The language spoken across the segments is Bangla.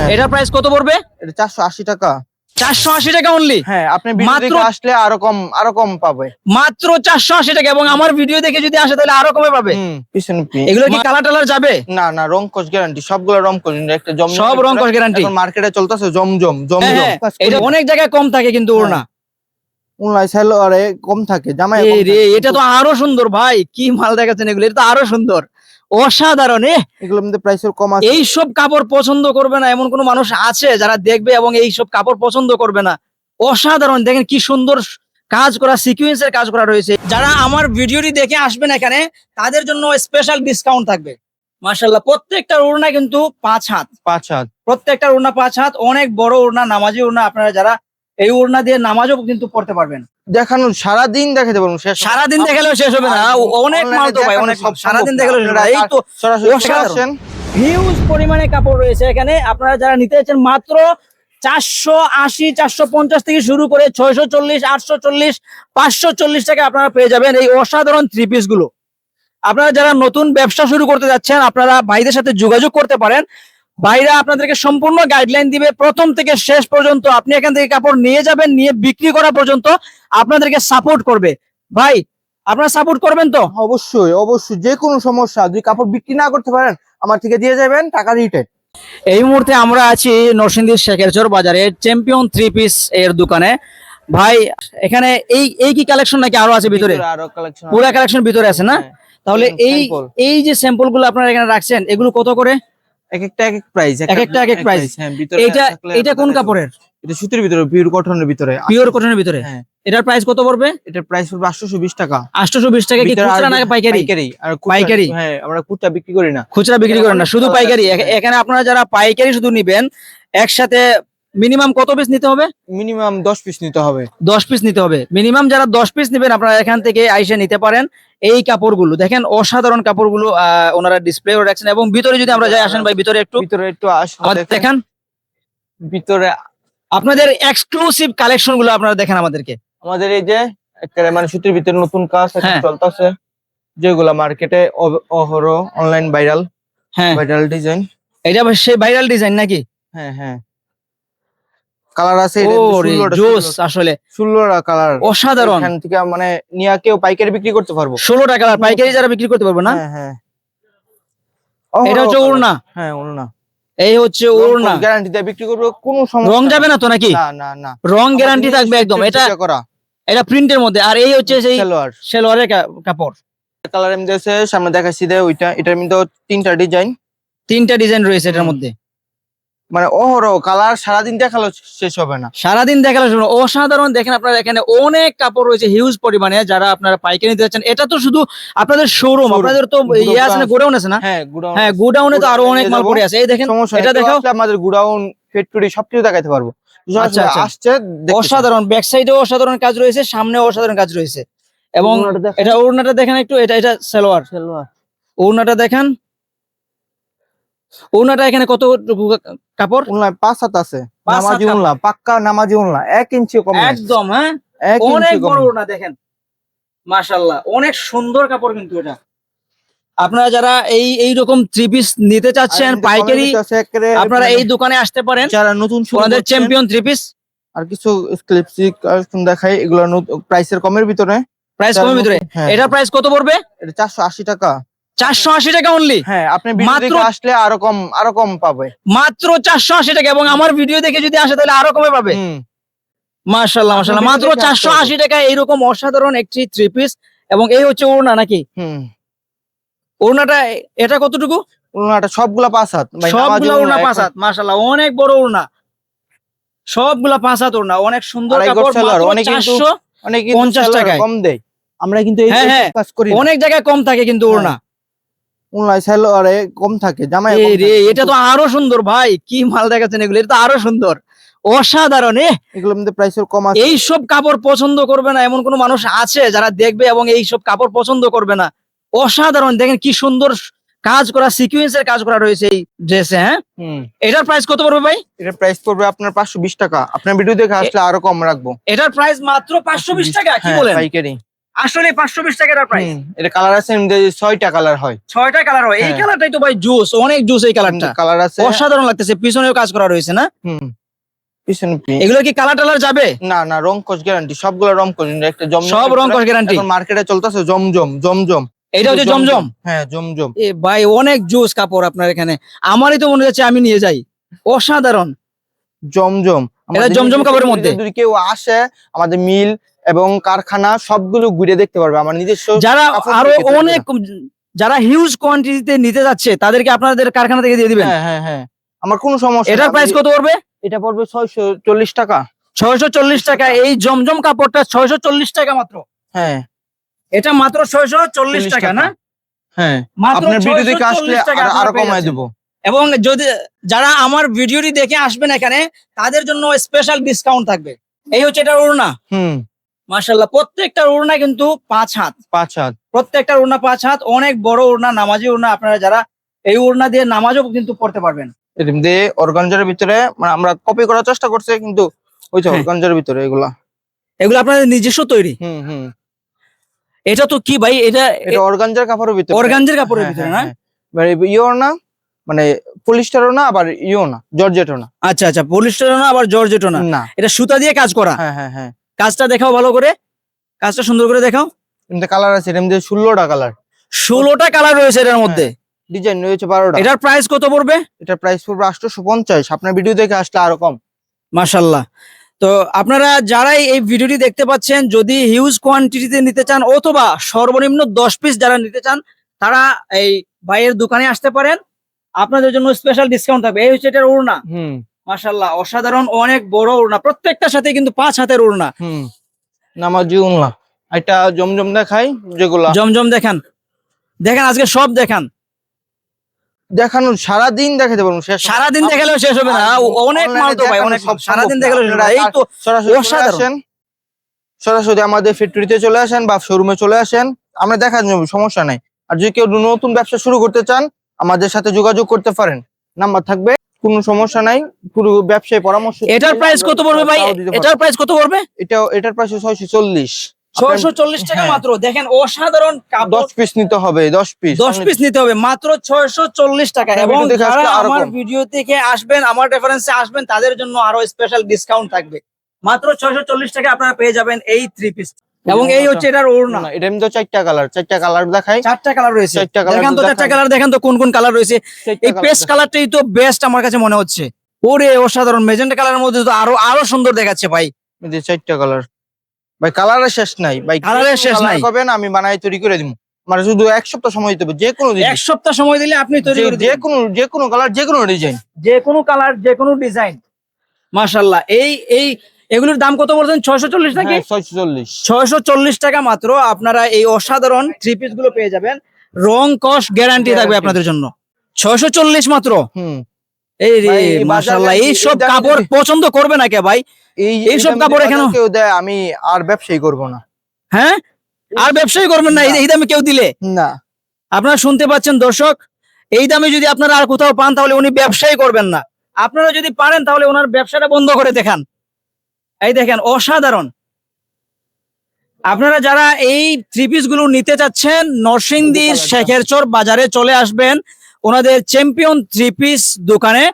হ্যাঁ। এটার প্রাইস কত পড়বে? এটা চারশো আশি টাকা। চারশো আশি টাকা অনলি হ্যাঁ আপনি মাত্র- আসলে আরও কম আরও কম পাবে। মাত্র চারশো আশি টাকা এবং আমার ভিডিও দেখে যদি আসে তাহলে আরও কমে পাবে? এগুলো কি কালার টালার যাবে? না না রং কোচ গ্যারান্টি সবগুলো রং কোচ একটা জম সব রং কস গ্যারান্টি মার্কেটে চলতেছে জমজম জমজম। এটা অনেক জায়গায় কম থাকে কিন্তু ওর না সেল কম থাকে জামাই রে এটা তো আরও সুন্দর ভাই কি মাল দেখাচ্ছেন এগুলো এটা তো আরও সুন্দর। অসাধারণ। এ এগুলোর মধ্যে প্রাইস কম আছে। এই সব কাপড় পছন্দ করবে না এমন কোন মানুষ আছে যারা দেখবে এবং এই সব কাপড় পছন্দ করবে না। অসাধারণ দেখেন কি সুন্দর কাজ করা সিকুয়েন্সের কাজ করা রয়েছে। যারা আমার ভিডিওটি দেখে আসবেন এখানে তাদের জন্য স্পেশাল ডিসকাউন্ট থাকবে। মাশাল্লাহ প্রত্যেকটা ওড়না কিন্তু পাঁচ হাত। পাঁচ হাত। প্রত্যেকটা ওড়না পাঁচ হাত অনেক বড় ওড়না নামাজি ওড়না আপনারা যারা এই ওড়না দিয়ে নামাজও কিন্তু পড়তে পারবেন। দেখানো সারা দিন দেখাতে পারব শেষ সারাদিন দেখালেও শেষ হবে না। অনেক মাল তো ভাই অনেক সারাদিন দেখালেও এই তো সরাসরি অসাধারণ। হিউজ পরিমাণে কাপড় রয়েছে এখানে। আপনারা যারা নিতে চাচ্ছেন মাত্র চারশো আশি চারশো পঞ্চাশ থেকে শুরু করে ছয়শো চল্লিশ আটশো চল্লিশ পাঁচশো চল্লিশ টাকা আপনারা পেয়ে যাবেন এই অসাধারণ থ্রি পিসগুলো। আপনারা যারা নতুন ব্যবসা শুরু করতে যাচ্ছেন আপনারা ভাইদের সাথে যোগাযোগ করতে পারেন। ভাইরা আপনাদেরকে সম্পূর্ণ গাইডলাইন দিবে। প্রথম থেকে শেষ পর্যন্ত আপনি এখান থেকে কাপড় নিয়ে যাবেন নিয়ে বিক্রি করা পর্যন্ত আপনাদেরকে সাপোর্ট করবে। ভাই আপনারা সাপোর্ট করবেন তো? অবশ্যই অবশ্যই। যে কোনো সমস্যা যদি কাপড় বিক্রি না করতে পারেন আমার থেকে দিয়ে যাবেন টাকা রিটার্ন। এই মুহূর্তে আমরা আছি নরসিংদীর শেখেরচর বাজারে চ্যাম্পিয়ন থ্রি পিস এর দোকানে। ভাই এখানে এই এই কি কালেকশন নাকি আরও আছে ভিতরে? আরও কালেকশন পুরো কালেকশন ভিতরে আছে না? তাহলে এই এই যে স্যাম্পলগুলো আপনারা এখানে রাখছেন এগুলো কত করে? এক একটা এক এক প্রাইস এক একটা এক এক price। হ্যাঁ ভিতরে এটা এটা কোন কাপড়ের এটা সুতির ভিতরে পিওর কটনের ভিতরে। পিওর কটনের ভিতরে? হ্যাঁ। এটার প্রাইস কত পড়বে? এটার প্রাইস পড়বে 820 টাকা। টাকা কি ভিতরে খুচরা না পাইকারি? পাইকারি। আর পাইকারি? হ্যাঁ আমরা খুচরা বিক্রি করি না। খুচরা বিক্রি করেন না শুধু পাইকারি। এখানে আপনারা যারা পাইকারি শুধু নিবেন একসাথে মিনিমাম কত পিস নিতে হবে? মিনিমাম 10 পিস নিতে হবে। দশ পিস নিতে হবে। মিনিমাম যারা দশ পিস নেবেন আপনারা এখান থেকে আইসে নিতে পারেন। এই কাপড়গুলো দেখেন অসাধারণ কাপড়গুলো ওনারা ডিসপ্লে রাখছেন। এবং ভিতরে যদি আমরা যাই আসেন ভাই ভিতরে একটু। ভিতরে একটু দেখেন। ভিতরে আপনাদের এক্সক্লুসিভ কালেকশনগুলো আপনারা দেখেন আমাদেরকে। আমাদের এই যে মানে সুতির ভিতরে নতুন কাজ হ্যাঁ। চলতেছে। যেগুলা মার্কেটে অহর অনলাইন ভাইরাল হ্যাঁ। ভাইরাল ডিজাইন এটা সেই ভাইরাল ডিজাইন নাকি? হ্যাঁ হ্যাঁ। কালার আছে জোস আসলে ষোলোটা কালার। অসাধারণ। এখান থেকে মানে নিয়ে কেউ পাইকারি বিক্রি করতে পারব। ষোলোটা কালার পাইকারি যারা বিক্রি করতে পারব না? হ্যাঁ হ্যাঁ। এটা হচ্ছে ওড়না। হ্যাঁ ওড়না। এই হচ্ছে ওড়না। গ্যারান্টি দিয়ে বিক্রি করব কোনো সমস্যা রং যাবে না তো নাকি? না না না। রং গ্যারান্টি থাকবে একদম। এটা করা। এটা প্রিন্টের মধ্যে। আর এই হচ্ছে সেই সালোয়ার। সেলোয়ারের কাপড়। কালার এমনি সামনে দেখাচ্ছি দে ওইটা। এটার মধ্যে তিনটা ডিজাইন তিনটা ডিজাইন রয়েছে এটার মধ্যে। মানে ওহর কালার সারাদিন দেখাল শেষ হবে না। সারাদিন দেখালে অসাধারণ দেখেন আপনারা এখানে অনেক কাপড় রয়েছে হিউজ পরিমাণে যারা আপনারা পাইকারি নিতে যাচ্ছেন। এটা তো শুধু আপনাদের শোরুম আপনাদের তো ইয়ে আছে না গোডাউন আছে না? হ্যাঁ গুডাউন হ্যাঁ তো আরও অনেক মাল। পড়ে আছে। এই দেখেন এটা। দেখো আমাদের গুডাউন ফ্যাক্টরি সবকিছু দেখাইতে পারব। আচ্ছা, আচ্ছা। আসছে অসাধারণ ব্যাক সাইডেও অসাধারণ কাজ রয়েছে সামনেও অসাধারণ কাজ রয়েছে। এবং এটা ওড়নাটা দেখেন একটু এটা এটা সালোয়ার। সালোয়ার। ওড়নাটা দেখেন। ওড়নাটা এখানে কত কাপড়? ওড়নায় পাঁচ হাত আছে। নামাজি কাপড়। পাক্কা নামাজি ওড়না এক ইঞ্চি কম একদম হ্যাঁ? অনেক বড়। ওড়না দেখেন। মাশাল্লাহ অনেক সুন্দর কাপড় কিন্তু এটা। আপনারা যারা এই এই রকম থ্রি পিস নিতে চাচ্ছেন পাইকারি আপনারা মানে এই দোকানে আসতে পারেন। যারা নতুন ওনাদের চ্যাম্পিয়ন থ্রি পিস আর কিছু ক্লিপসিক দেখাই এগুলো প্রাইসের কমের ভিতরে। প্রাইস কমের ভিতরে? হ্যাঁ, প্রাইস কত পড়বে? এটা চারশো আশি টাকা। চারশো আশি টাকা অনলি হ্যাঁ আপনি মাত্র- আসলে আরও কম আরও কম পাবে। মাত্র চারশো আশি টাকা এবং আমার ভিডিও দেখে যদি আসে তাহলে আরও কমে পাবে। হুম। মাশাল্লাহ মাশাল্লাহ মাত্র চারশো আশি টাকা এইরকম অসাধারণ একটি থ্রি পিস এবং এই হচ্ছে ওড়না নাকি? ওড়নাটা এটা কতটুকু? ওড়নাটা সবগুলা পাঁচ হাত। সবগুলা ওড়না পাঁচ হাত মাশাল্লাহ অনেক বড় ওড়না। সবগুলা পাঁচ হাত ওড়না অনেক সুন্দর কাপড় অনেক 400 অনেক কিন্তু 50 seller টাকায়। কম দেয়। আমরা কিন্তু হ্যাঁ, হ্যাঁ। অনেক জায়গায় কম থাকে কিন্তু ওড়না। অনলাইন সেলারে কম থাকে জামাই রে এটা তো আরও সুন্দর ভাই কি মাল দেখাচ্ছেন এগুলো এটা তো আরও সুন্দর। অসাধারণ এগুলোর মধ্যে প্রাইসের কম আছে। এই সব কাপড় পছন্দ করবে না এমন কোন মানুষ আছে যারা দেখবে এবং এই সব কাপড় পছন্দ করবে না। অসাধারণ দেখেন কি সুন্দর কাজ করা সিকুয়েন্সের কাজ করা রয়েছে এই ড্রেসে হ্যাঁ? এটার প্রাইস কত পড়বে ভাই? এটার প্রাইস পড়বে আপনার পাঁচশো বিশ টাকা। আপনার ভিডিও দেখে আসলে আরও কম রাখব। এটার প্রাইস মাত্র পাঁচশো বিশ টাকা কি হ্যাঁ, বলেন? পাইকারি। আসলে পাঁচশো বিশ টাকা প্রাইস এটা কালার আছে ছয়টা কালার হয়। ছয়টা কালার হয়। এই হ্যাঁ। কালারটাই তো ভাই জুস অনেক জুস এই কালারটা কালার আছে। অসাধারণ লাগতেছে পিছনেও কাজ করা রয়েছে না? হুম পিছনে এগুলো কি কালার টালার যাবে? না না রং কোচ গ্যারান্টি সবগুলো রং কোচ একটা জম সব রং কস গ্যারান্টি মার্কেটে চলতেছে জমজম জমজম। এটা হচ্ছে জমজম। হ্যাঁ জমজম। এ ভাই অনেক জুস কাপড় আপনার এখানে। আমারই তো মনে হচ্ছে আমি নিয়ে যাই। অসাধারণ। জমজম। আমাদের জমজম কাপড়ের মধ্যে? যদি কেউ আসে আমাদের মিল এবং কারখানা সবগুলো ঘুরে দেখতে পারবে। আমার নিজস্ব যারা আরও। অনেক যারা হিউজ কোয়ান্টিটিতে নিতে যাচ্ছে তাদেরকে আপনাদের কারখানা থেকে দিয়ে দিবেন? হ্যাঁ হ্যাঁ হ্যাঁ। আমার কোনো সমস্যা এটার প্রাইস কত পড়বে? এটা পড়বে ছয়শো চল্লিশ টাকা। ছয়শো চল্লিশ টাকা। এই জমজম কাপড়টা ছয়শো চল্লিশ টাকা মাত্র। হ্যাঁ। এটা মাত্র ছয়শো চল্লিশ টাকা। না? হ্যাঁ। আপনার ভিডিও দেখে আসলে আরো- কমায়। দেবো। এবং যদি যারা আমার ভিডিওটি দেখে আসবেন এখানে তাদের জন্য স্পেশাল ডিসকাউন্ট থাকবে। এই হচ্ছে এটা ওড়না। হুম। মাশাল্লাহ প্রত্যেকটা ওড়না কিন্তু পাঁচ হাত। পাঁচ হাত। প্রত্যেকটা ওড়না পাঁচ হাত অনেক বড় ওড়না নামাজি ওড়না আপনারা যারা এই ওড়না দিয়ে নামাজও কিন্তু পড়তে পারবেন। দিয়ে অর্গানজারের ভিতরে মানে আমরা কপি করার চেষ্টা করছি কিন্তু ওই যে হ্যাঁ। অর্গানজারের ভিতরে এগুলা। এগুলো আপনাদের নিজস্ব তৈরি। হুম হুম। এটা তো কি ভাই এটা এটা অর্গানজার কাপড়ের ভিতরে। অর্গানজের কাপড়ের হ্যাঁ, ভিতরে হ্যাঁ, না। মানে ইও না মানে পলিস্টারও না আবার ইও না জর্জেটও না আচ্ছা আচ্ছা পলিস্টারও না আবার জর্জেটও না না। এটা সুতা দিয়ে কাজ করা। হ্যাঁ হ্যাঁ হ্যাঁ। কাজটা দেখাও ভালো করে। কাজটা সুন্দর করে দেখাও। কালার আছে এমনি ষোলোটা কালার ষোলোটা কালার রয়েছে এটার মধ্যে। ডিজাইন রয়েছে বারোটা। এটার প্রাইস কত পড়বে? এটার প্রাইস পড়বে আটশোশো পঞ্চাশ। আপনার ভিডিও দেখে আসলে আরও কম। মাশাল্লাহ। তো আপনারা যারাই এই ভিডিওটি দেখতে পাচ্ছেন যদি হিউজ কোয়ান্টিটিতে নিতে চান অথবা সর্বনিম্ন দশ পিস যারা নিতে চান তারা এই ভাইয়ের দোকানে আসতে পারেন। আপনাদের জন্য স্পেশাল ডিসকাউন্ট থাকবে। এই হচ্ছে এটার ওড়না। হুম। মাশাল্লাহ অসাধারণ অনেক বড় ওড়না প্রত্যেকটার সাথে কিন্তু পাঁচ হাতের ওড়না। হুম নামাজি উনলা এটা জমজম দেখাই যেগুলা জমজম দেখান দেখেন আজকে সব দেখান। দেখানো সারাদিন দেখাতে পারব সারাদিন দেখালেও শেষ হবে না অনেক মাল তো ভাই অনেক সব সারাদিন দেখালেও। এই তো সরাসরি আসেন। সরাসরি আমাদের ফ্যাক্টরিতে চলে আসেন বা শোরুমে চলে আসেন আমরা দেখা যাব সমস্যা নাই। আর যদি কেউ নতুন ব্যবসা শুরু করতে চান আমাদের সাথে যোগাযোগ করতে পারেন। নাম্বার থাকবে কোনো সমস্যা নাই পুরো ব্যবসায় পরামর্শ এটার প্রাইস কত পড়বে ভাই। এটার প্রাইস কত পড়বে? এটা এটার প্রাইস ছয়শো চল্লিশ। ছয়শো চল্লিশ টাকা হ্যাঁ। মাত্র। দেখেন অসাধারণ দশ পিস নিতে হবে দশ পিস দশ পিস নিতে হবে মাত্র ছয়শো চল্লিশ টাকা। আপনার এবং ভিডিও যারা আমার ভিডিও থেকে আসবেন আমার রেফারেন্সে আসবেন তাদের জন্য আরও স্পেশাল ডিসকাউন্ট থাকবে। মাত্র ছয়শো চল্লিশ টাকা আপনারা পেয়ে যাবেন এই থ্রি পিস এবং এই হচ্ছে এটার ওড়না। না এটা তো চারটা কালার চারটা কালার দেখাই। চারটা কালার রয়েছে। চারটা কালার দেখেন তো চারটা কালার দেখেন তো কোন কোন কালার রয়েছে। এই পেস্ট। কালারটাই তো বেস্ট আমার কাছে মনে হচ্ছে। ওরে অসাধারণ। মেজেন্টা কালারের মধ্যে তো আরও আরও সুন্দর দেখাচ্ছে ভাই। চারটা কালার। ভাই কালারের শেষ নাই। ভাই Colour-এর শেষ নাই। কবেন আমি বানাই তৈরি করে দিব। মানে শুধু এক সপ্তাহ সময় দিতে হবে যে কোনো এক সপ্তাহ সময় দিলে আপনি তৈরি করে যে- যে কোনো যে কোনো কালার যে কোনো ডিজাইন যে কোনো কালার যে কোনো ডিজাইন মাশাল্লাহ এই এই এগুলোর দাম কত বলছেন? ছয়শো চল্লিশ নাকি? হ্যাঁ ছয়শো চল্লিশ। টাকা মাত্র। আপনারা এই অসাধারণ থ্রি পিসগুলো পেয়ে যাবেন। রং কস গ্যারান্টি থাকবে আপনাদের জন্য। ছয়শো চল্লিশ মাত্র। এই রে ভাই, এই মাশাল্লাহ বাজারে এই এই সব দামে কাপড় পছন্দ করবে না কে ভাই? এইসব কাপড় এখানে- কেউ দেয় আমি আর ব্যবসায়ী করব না। হ্যাঁ? আর ব্যবসায়ী করবেন না এই- না। এই দামে কেউ দিলে? না। আপনারা শুনতে পাচ্ছেন দর্শক এই দামে যদি আপনারা আর কোথাও পান তাহলে উনি ব্যবসায়ী করবেন না। আপনারা যদি পারেন তাহলে ওনার ব্যবসাটা বন্ধ করে দেখান। এই দেখেন অসাধারণ। আপনারা যারা এই থ্রি পিসগুলো নিতে চাচ্ছেন নরসিংদীর শেখেরচর বাজারে চলে আসবেন। ওনাদের চ্যাম্পিয়ন থ্রি পিস দোকানে।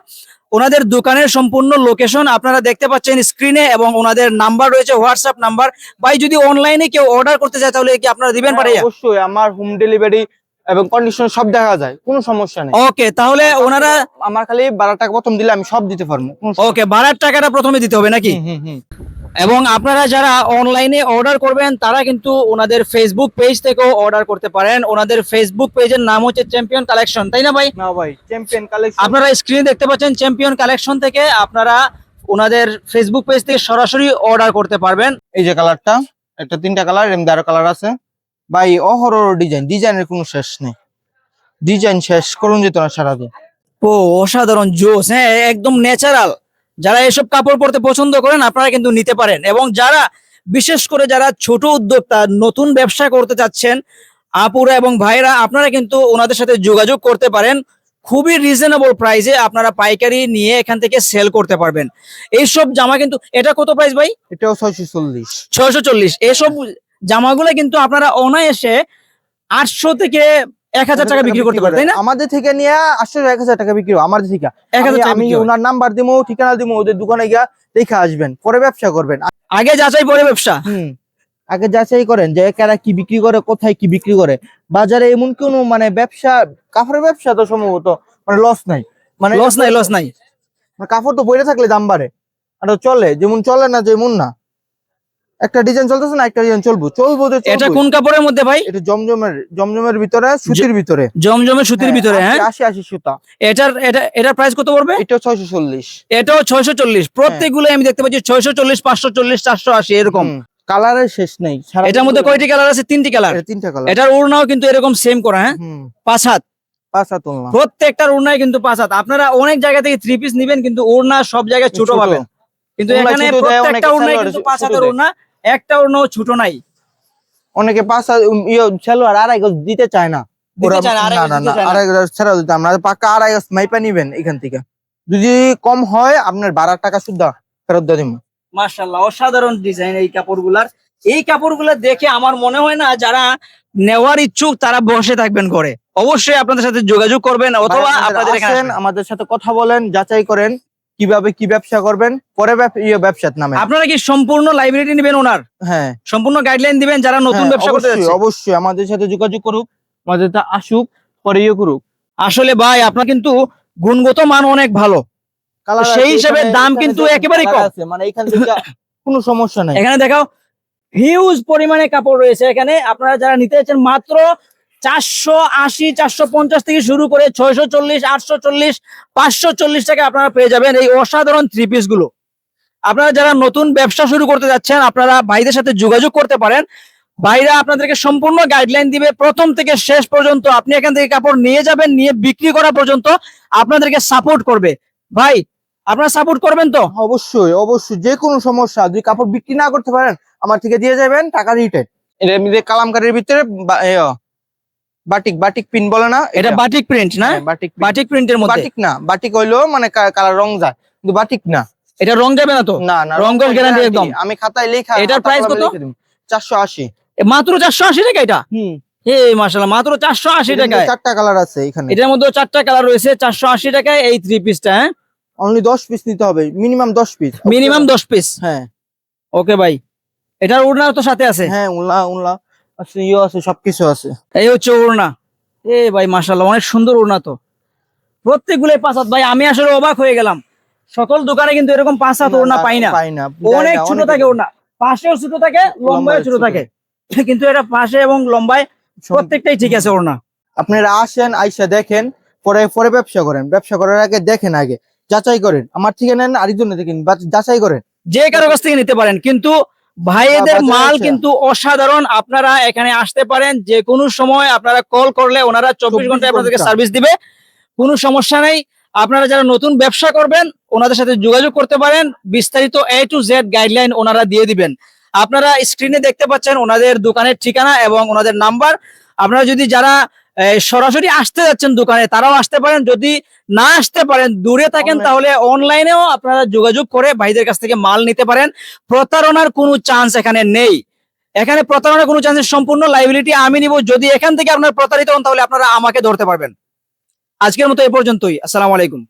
ওনাদের দোকানের সম্পূর্ণ লোকেশন আপনারা দেখতে পাচ্ছেন স্ক্রিনে এবং ওনাদের নাম্বার রয়েছে হোয়াটসঅ্যাপ নাম্বার ভাই যদি অনলাইনে কেউ অর্ডার করতে চায় তাহলে কি আপনারা দিবেন পারে হ্যাঁ, অবশ্যই আমার হোম ডেলিভারি এবং কন্ডিশন সব দেখা যায় কোনো সমস্যা নেই। ওকে তাহলে ওনারা আমার খালি বারো টাকা প্রথম দিলে আমি সব দিতে পারব ওকে ভাড়ার টাকাটা প্রথমে দিতে হবে নাকি। এবং আপনারা যারা অনলাইনে অর্ডার করবেন তারা কিন্তু ওনাদের ফেসবুক পেজ থেকেও অর্ডার করতে পারেন। ওনাদের ফেসবুক পেজের নাম হচ্ছে চ্যাম্পিয়ন কালেকশন তাই না ভাই? না ভাই চ্যাম্পিয়ন কালেকশন আপনারা স্ক্রিনে দেখতে পাচ্ছেন চ্যাম্পিয়ন কালেকশন থেকে আপনারা ওনাদের ফেসবুক পেজ থেকে সরাসরি অর্ডার করতে পারবেন। এই যে কালারটা একটা তিনটা কালার এমনি আরও কালার আছে। ভাই অহর ডিজাইন ডিজাইনের কোনো শেষ নেই। ডিজাইন শেষ করুন যেত না সারাদিন। ও অসাধারণ জোস হ্যাঁ একদম ন্যাচারাল যারা এসব কাপড় পরতে পছন্দ করেন আপনারা কিন্তু নিতে পারেন। এবং যারা বিশেষ করে যারা ছোট উদ্যোক্তা নতুন ব্যবসা করতে চাচ্ছেন আপুরা এবং ভাইরা আপনারা কিন্তু ওনাদের সাথে যোগাযোগ করতে পারেন। খুবই রিজনেবল প্রাইসে আপনারা পাইকারি নিয়ে এখান থেকে সেল করতে পারবেন। এইসব জামা কিন্তু এটা কত প্রাইস ভাই? এটাও ছয়শো চল্লিশ। ছয়শো চল্লিশ। এসব জামাগুলো কিন্তু আপনারা অনায়াসে আটশো থেকে এক হাজার টাকা বিক্রি করতে পারেন তাই না? আমাদের থেকে নিয়ে আটশো এক হাজার টাকা বিক্রি আমাদের থেকে। আমি-। ওনার নাম্বার দিবো ঠিকানা দিবো ওদের দোকানে গিয়া দেখে আসবেন পরে ব্যবসা করবেন। আগে যাচাই পরে ব্যবসা। আগে যাচাই করেন যে কারা কি বিক্রি করে কোথায় কি বিক্রি করে। বাজারে এমন কোনো মানে ব্যবসা কাপড়ের ব্যবসা তো সম্ভবত মানে লস নাই। মানে লস নাই লস নাই। মানে কাপড় তো বইরে থাকলে দাম বাড়ে। আর চলে যেমন চলে না যেমন না। একটা ডিজাইন চলতেছে না একটা ডিজাইন চলবো। চলবো তো এটা কোন কাপড়ের মধ্যে ভাই? এটা জমজমের জমজমের ভিতরে সুতির ভিতরে। জমজমের সুতির ভিতরে হ্যাঁ? আশি আশি সুতা। এটার এটা এটার প্রাইস কত পড়বে? এটা ছয়শো চল্লিশ। এটাও ছয়শো চল্লিশ। প্রত্যেকগুলো আমি দেখতে পাচ্ছি ছয়শো চল্লিশ পাঁচশো চল্লিশ চারশো আশি এরকম। কালারের শেষ নেই। এটার মধ্যে কয়টি কালার আছে? তিনটি কালার। এটা তিনটা কালার। এটার ওড়নাও কিন্তু এরকম সেম করা হ্যাঁ? পাঁচ হাত। প্রত্যেকটার ওড়নায় কিন্তু পাঁচ হাত। আপনারা অনেক জায়গা থেকে থ্রি পিস নিবেন কিন্তু ওড়না সব জায়গায় ছোট। পাবেন। কিন্তু এখানে প্রত্যেকটা ওড়নায় কিন্তু পাঁচ হাতের ওড়না। একটা ওড়নাও ছোট নাই। অনেকে পাঁচ ইয়ে আর আড়াই গজ দিতে চায় না। দিতে ওরা- চায় না, আড়াই গজ না দিতে না চায় না। আড়াই গজ ছাড়া দিতাম না পাক্কা আড়াই গজ মাইপা নিবেন এখান থেকে। যদি কম হয় আপনার বারো টাকা সুদ্ধা ফেরত দিয়ে দিব মার্শাল্লাহ অসাধারণ ডিজাইন এই কাপড়গুলার। এই কাপড়গুলো দেখে আমার মনে হয় না যারা নেওয়ার ইচ্ছুক তারা বসে থাকবেন ঘরে। অবশ্যই আপনাদের সাথে যোগাযোগ করবেন অথবা আপনাদের। আমাদের সাথে কথা বলেন যাচাই করেন। কীভাবে কি ব্যবসা করবেন? পরে ইয়ে ব্যবসার নামে। আপনারা কি সম্পূর্ণ লাইব্রেরি নেবেন ওনার? হ্যাঁ। সম্পূর্ণ গাইডলাইন দিবেন যারা নতুন হ্যাঁ, ব্যবসা করতে অবশ্যই অবশ্যই আমাদের সাথে যোগাযোগ করুক আমাদের তা আসুক পরে ইয়ে করুক। আসলে ভাই আপনার কিন্তু গুণগত মান অনেক ভালো। সেই হিসেবে দাম কিন্তু দেখুন, একেবারেই কম। আছে, মানে এখান থেকে কোনো সমস্যা নাই। এখানে দেখাও হিউজ পরিমাণে কাপড় রয়েছে এখানে। আপনারা যারা নিতে চাচ্ছেন মাত্র চারশো আশি চারশো পঞ্চাশ থেকে শুরু করে ছয়শো চল্লিশ আটশো চল্লিশ পাঁচশো চল্লিশ টাকা আপনারা পেয়ে যাবেন এই অসাধারণ থ্রি পিসগুলো। আপনারা যারা নতুন ব্যবসা শুরু করতে যাচ্ছেন আপনারা ভাইদের সাথে যোগাযোগ করতে পারেন। ভাইরা আপনাদেরকে সম্পূর্ণ গাইডলাইন দিবে। প্রথম থেকে শেষ পর্যন্ত আপনি এখান থেকে কাপড় নিয়ে যাবেন নিয়ে বিক্রি করা পর্যন্ত আপনাদেরকে সাপোর্ট করবে। ভাই আপনারা সাপোর্ট করবেন তো? অবশ্যই অবশ্যই। যে কোনো সমস্যা যদি কাপড় বিক্রি না করতে পারেন আমার থেকে দিয়ে যাবেন টাকা রিটার্ন এর এমনিতে কালামকারীর ভিতরে বাটিক বাটিক পিন বলে না? এটা বাটিক প্রিন্ট না? হ্যাঁ, বাটিক বাটিক প্রিন্টের মধ্যে? বাটিক না বাটিক হইল মানে কালার রং যায় কিন্তু বাটিক না। এটা রং যাবে না তো? না না রং guarantee একদম। আমি খাতায় লেখা এটার price কত? চারশো আশি। এ মাত্র চারশো আশি টাকা এটা? হুম। হে মাসাল্লাহ মাত্র চারশো আশি এটার মধ্যে টাকায়। চারটা কালার আছে এখানে। এটার মধ্যে চারটা কালার রয়েছে চারশো আশি টাকায় এই থ্রি পিসটা হ্যাঁ? অনলি দশ পিস নিতে হবে মিনিমাম দশ পিস মিনিমাম দশ পিস হ্যাঁ। ওকে ভাই। এটার ওড়না তো সাথে আছে। হ্যাঁ উল্লা উল্লা আছে ইয়ে আছে সবকিছু আছে। এই হচ্ছে ওড়না। এ ভাই মাসাল্লাহ অনেক সুন্দর ওড়না তো। প্রত্যেকগুলো পাঁচ হাত। ভাই আমি আসলে অবাক হয়ে গেলাম। সকল দোকানে কিন্তু এরকম পাঁচ হাত ওড়না পাই না। পাই না। অনেক ছোট থাকে ওড়না। পাশেও ছোট থাকে লম্বায় ছোট। থাকে। কিন্তু এটা পাশে এবং লম্বায় প্রত্যেকটাই ঠিক আছে ওড়না। আপনারা আসেন আইসা দেখেন পরে পরে ব্যবসা করেন। ব্যবসা করার আগে দেখেন আগে। যাচাই করেন। আমার থেকে নেন আরেকজন দেখেন যাচাই করেন। যে কারও কাছ থেকে নিতে পারেন। কিন্তু ভাইয়েদের মাল কিন্তু অসাধারণ। আপনারা এখানে আসতে পারেন। যে কোনো সময় আপনারা কল করলে ওনারা চব্বিশ 24 ঘন্টায় আপনাদেরকে সার্ভিস দিবে। কোনো সমস্যা নেই। আপনারা যারা নতুন ব্যবসা করবেন ওনাদের সাথে যোগাযোগ করতে পারেন। বিস্তারিত এ টু জেড গাইডলাইন ওনারা দিয়ে দিবেন। আপনারা স্ক্রিনে দেখতে পাচ্ছেন ওনাদের দোকানের ঠিকানা এবং ওনাদের নাম্বার আপনারা যদি যারা সরাসরি আসতে যাচ্ছেন দোকানে তারাও আসতে পারেন যদি না আসতে পারেন দূরে থাকেন তাহলে অনলাইনেও আপনারা যোগাযোগ করে ভাইদের কাছ থেকে মাল নিতে পারেন। প্রতারণার কোনো চান্স এখানে নেই। এখানে প্রতারণার কোনো চান্সের সম্পূর্ণ লাইবিলিটি আমি নিব। যদি এখান থেকে আপনার প্রতারিত হন তাহলে আপনারা আমাকে ধরতে পারবেন। আজকের মতো এ পর্যন্তই। আসসালামু আলাইকুম।